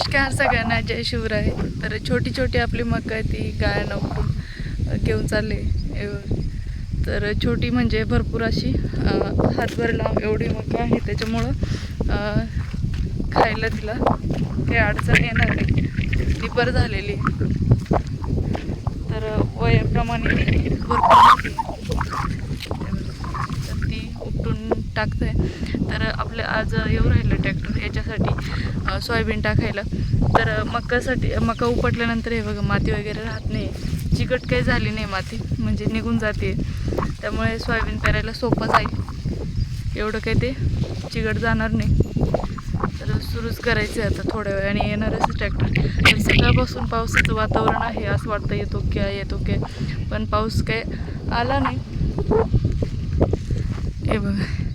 नमस्कार सगळ्यांना जय शिवराय. तर छोटी छोटी आपली मका आहे ती गायन उठून घेऊन चालले. तर छोटी म्हणजे भरपूर अशी हातभर लांब एवढी मका आहे त्याच्यामुळं खायला तिला काही अडचण येणार नाही. ती बरं झालेली आहे. तर वयाप्रमाणे ती भरपूर ती उपटून टाकते तर आपलं आज येऊ राहिलं ट्रॅक्टर याच्यासाठी सोयाबीन टाकायला. तर मकासाठी मका उपटल्यानंतर हे बघा माती वगैरे राहत नाही. चिकट काही झाली नाही माती म्हणजे निघून जाते. त्यामुळे सोयाबीन पेरायला सोपं जाईल. एवढं काही ते चिकट जाणार नाही. तर सुरूच करायचं आहे आता थोड्या वेळाने येणारच ट्रॅक्टर सकाळपासून पावसाचं वातावरण आहे असं वाटतं येतो काय येतो काय. पण पाऊस काय आला नाही. हे बघा.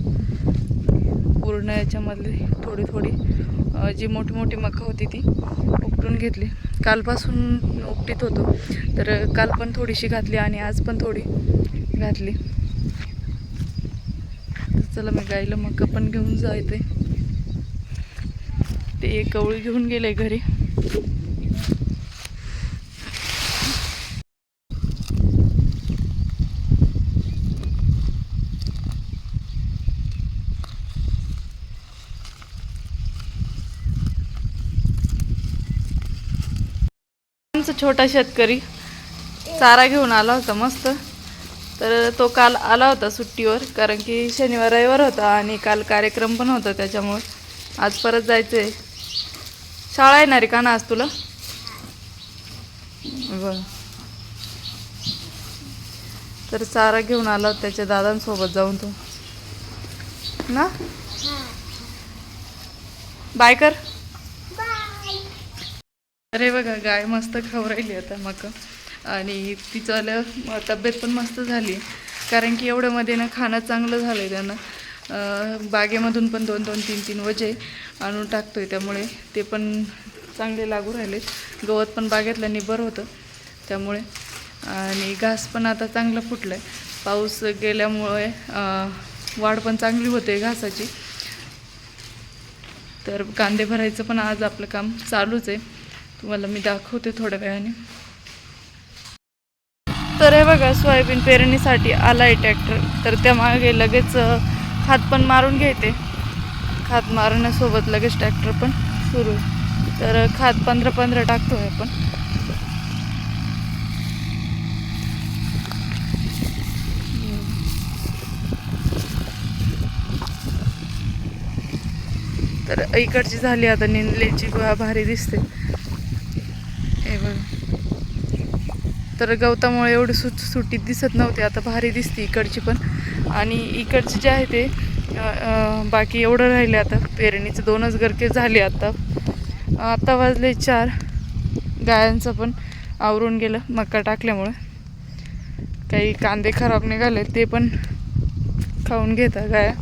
पूर्ण याच्यामधली थोडी थोडी जी मोठी मोठी मका होती ती उपटून घेतली. कालपासून उपटीत होतो. तर काल पण थोडीशी घातली आणि आज पण थोडी घातली. तर चला मी गाईला मका पण घेऊन जायते ते एक कवळी घेऊन गेले घरी. आमचा छोटा शेतकरी. चारा घेऊन आला होता मस्त. तर तो काल आला होता सुट्टीवर कारण की शनिवार रविवार होता आणि काल कार्यक्रम पण होता त्याच्यामुळे. आज परत जायचं आहे शाळा येणार आहे का ना आज तुला? बरं. तर चारा घेऊन आला होता त्याच्या दादांसोबत जाऊन तो. ना? बाय कर. अरे बघा गाय मस्त खाऊ राहिली आता मका. आणि तिचं तब्येत पण मस्त झाली. कारण की एवढ्यामध्ये ना खाणं चांगलं झालं आहे त्यांना बागेमधून पण दोन दोन तीन तीन वजे आणून टाकतो आहे त्यामुळे ते पण चांगले लागू राहिले गवत पण बागेतलं निबर होतं त्यामुळे. आणि घास पण आता चांगलं फुटलं आहे पाऊस गेल्यामुळे वाढ पण चांगली होते घासाची. तर कांदे भरायचं पण आज आपलं काम चालूच आहे. तुम्हाला मी दाखवते थोड्या वेळाने. तर हे बघा सोयाबीन पेरणीसाठी आलाय ट्रॅक्टर. तर त्या मागे लगेच खात पण मारून घेते. खात मारण्यासोबत लगेच ट्रॅक्टर पण सुरू. तर खात पंधरा पंधरा टाकतोय आपण. तर इकडची झाली आता निंदलेची भारी दिसते हे बघ तर गवतामुळे एवढी सुट सुट्टीत दिसत नव्हती आता भारी दिसते इकडची पण. आणि इकडचे जे आहे ते बाकी एवढं राहिले आता पेरणीचे दोनच गरके झाले आता. आता वाजले चार. गायांचं पण आवरून गेलं मका टाकल्यामुळे. काही कांदे खराब निघाले ते पण खाऊन घेतात गाया.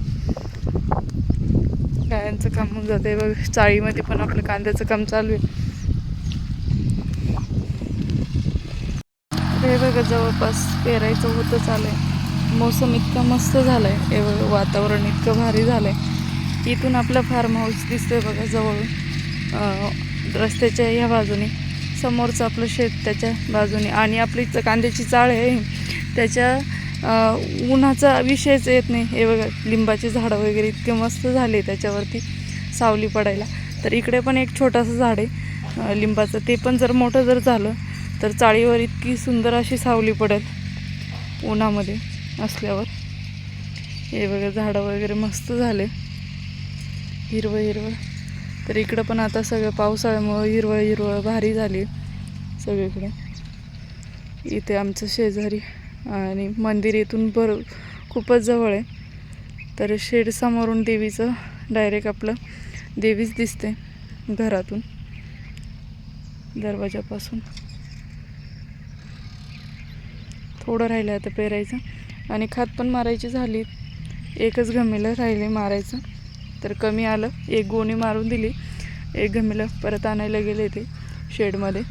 गायांचं काम होऊन जाते बघ. चाळीमध्ये पण आपलं कांद्याचं काम चालू आहे. हे बघा जवळपास पेरायचं होतं चालेल मोसम इतका मस्त झालं आहे एवढं वातावरण इतकं भारी झालं आहे इथून आपलं फार्म हाऊस दिसतोय बघा जवळ. रस्त्याच्या ह्या बाजूने. समोरचं आपलं शेत त्याच्या बाजूने. आणि आपली च- कांद्याची चाळ आहे. त्याच्या उन्हाचा विषयच येत नाही. हे बघा लिंबाची झाडं वगैरे इतके मस्त झाले त्याच्यावरती सावली पडायला. तर इकडे पण एक छोटंसं झाड आहे लिंबाचं. ते पण जर मोठं जर झालं तर चाळीवर इतकी सुंदर अशी सावली पडेल उन्हामध्ये असल्यावर. हे बघा झाडं वगैरे मस्त झाले. हिरवं हिरवं. तर इकडं पण आता सगळं पावसाळ्यामुळं हिरवळ हिरवळ भारी झाली सगळीकडे. इथे आमचं शेजारी आणि मंदिर इथून भर खूपच जवळ आहे. तर शेड समोरून देवीचं डायरेक्ट आपलं देवीच दिसते घरातून दरवाजापासून. थोडं राहिलं आता पेरायचं. आणि खात पण मारायची झाली. एकच घमेलं राहिले मारायचं. तर कमी आलं. एक गोणी मारून दिली. एक घमेलं परत आणायला गेले ते शेडमध्ये.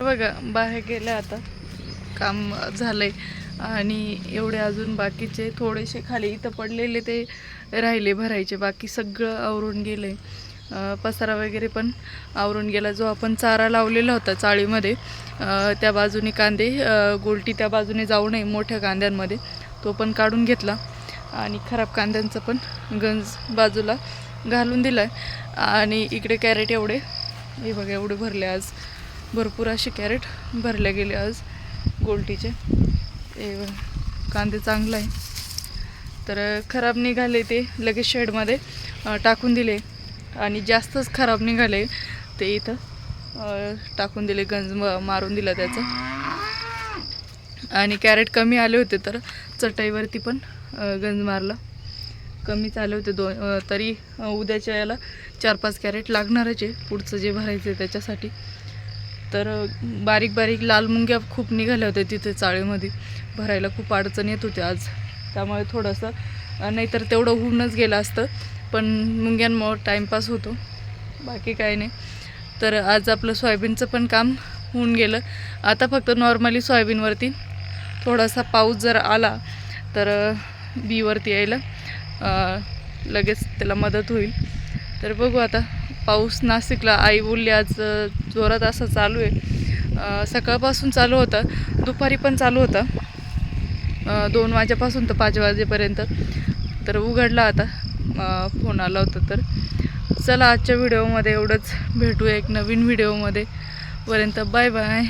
बघा बाहेर गेलं आता. काम झालंय. आणि एवढे अजून बाकीचे थोडेसे खाली इथं पडलेले ते राहिले भरायचे. बाकी सगळं आवरून गेलं आहे पसारा वगैरे पण आवरून गेला. जो आपण चारा लावलेला होता चाळीमध्ये त्या बाजूने कांदे गोलटी त्या बाजूने जाऊ नये मोठ्या कांद्यांमध्ये तो पण काढून घेतला. आणि खराब कांद्यांचा पण गंज बाजूला घालून दिला आहे आणि इकडे कॅरेट एवढे हे बघा एवढे भरले आज. भरपूर असे कॅरेट भरले गेले आज गोलटीचे. हे कांदे चांगला आहे. तर खराब निघाले ते लगेच शेडमध्ये टाकून दिले. आणि जास्तच खराब निघाले. ते इथं टाकून दिले गंज म- मारून दिला त्याचा. आणि कॅरेट कमी आले होते तर चटाईवरती पण गंज मारला. कमीच आले होते दोन तरी उद्याच्या याला चार पाच कॅरेट लागणारच आहे पुढचं जे भरायचं आहे त्याच्यासाठी. तर बारीक बारीक लाल मुंग्या खूप निघाल्या होत्या तिथे चाळीमध्ये. भरायला खूप अडचण येत होती आज. त्यामुळे थोडंसं नाहीतर तेवढं होऊनच गेलं असतं. पण मुंग्यांमुळं टाईमपास होतो. बाकी काही नाही. तर आज आपलं सोयाबीनचं पण काम होऊन गेलं. आता फक्त नॉर्मली सोयाबीनवरती थोडासा पाऊस जर आला तर बीवरती यायला लगेच त्याला मदत होईल. तर बघू आता. पाऊस नाशिकला आई बोलली आज जोरात असं चालू आहे. सकाळपासून चालू होता. दुपारी पण चालू होता. दोन वाजेपासून तर पाच वाजेपर्यंत. तर उघडला आता. फोन आला होता तर. चला आजच्या व्हिडिओमध्ये एवढंच. भेटूया एक नवीन व्हिडिओमध्ये पर्यंत बाय बाय